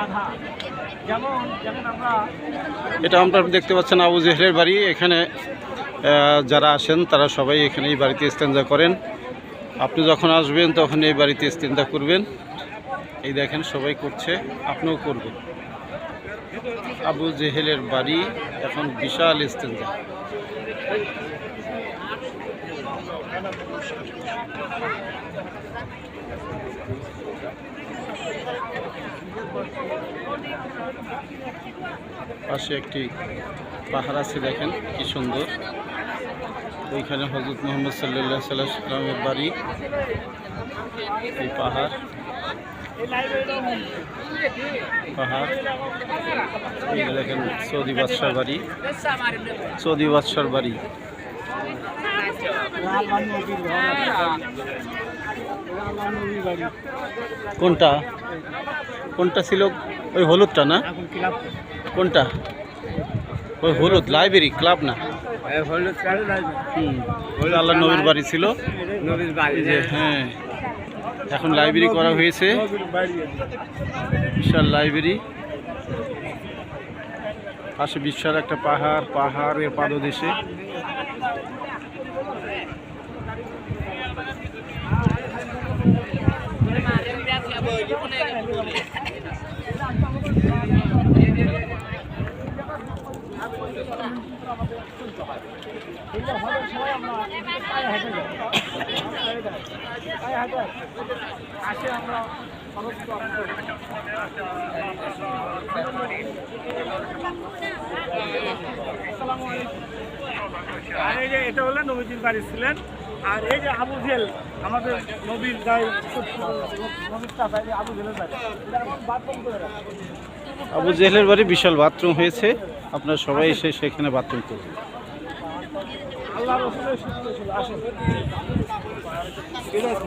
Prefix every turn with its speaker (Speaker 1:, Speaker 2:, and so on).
Speaker 1: আমরা
Speaker 2: এটা আপনারা দেখতে পাচ্ছেন আবু জেহলের বাড়ি। এখানে যারা আসেন, তারা সবাই এখানে এই বাড়িতে ইস্তেঞ্জা করেন। আপনি যখন আসবেন, তখন এই বাড়িতে ইস্তেঞ্জা করবেন। এই দেখেন, সবাই করছে, আপনিও করবেন। আবু জেহেলের বাড়ি এখন বিশাল ইস্তেঞ্জা। পাশে একটি পাহাড় আছে দেখেন, কি সুন্দর। ওইখানে হজরত মোহাম্মদ সাল্লাহ সাল্লামের বাড়ি, এই পাহাড়। পাহাড়। দেখেন সৌদি বাদশার বাড়ি। সৌদি বাদশার বাড়ি। কোনটা? কোনটা ছিল? ওই হলুদটা না? কোনটা? ওই হলুদ লাইব্রেরি ক্লাব না? আল্লাহ নবীর বাড়ি ছিল।
Speaker 1: নবীর বাড়ি
Speaker 2: এই যে হ্যাঁ। এখন লাইব্রেরি করা হয়েছে। বিশাল লাইব্রেরি পাশে বিশাল একটা পাহাড় পাহাড়ের পাদদেশে।
Speaker 1: আসে আমরা এটা হলো নবীজির বাড়ি ছিলেন। আর এই যে আবু জেল আমাদের নবীর এই আবু জেলের বাড়ি বাথরুম করে
Speaker 2: আবু জেহেলের বাড়ি বিশাল বাথরুম হয়েছে। আপনারা সবাই এসে সেখানে বাথরুম করবেন
Speaker 1: আল্লাহ রসুলের সূত্র ছিল আসেন। ঠিক আছে।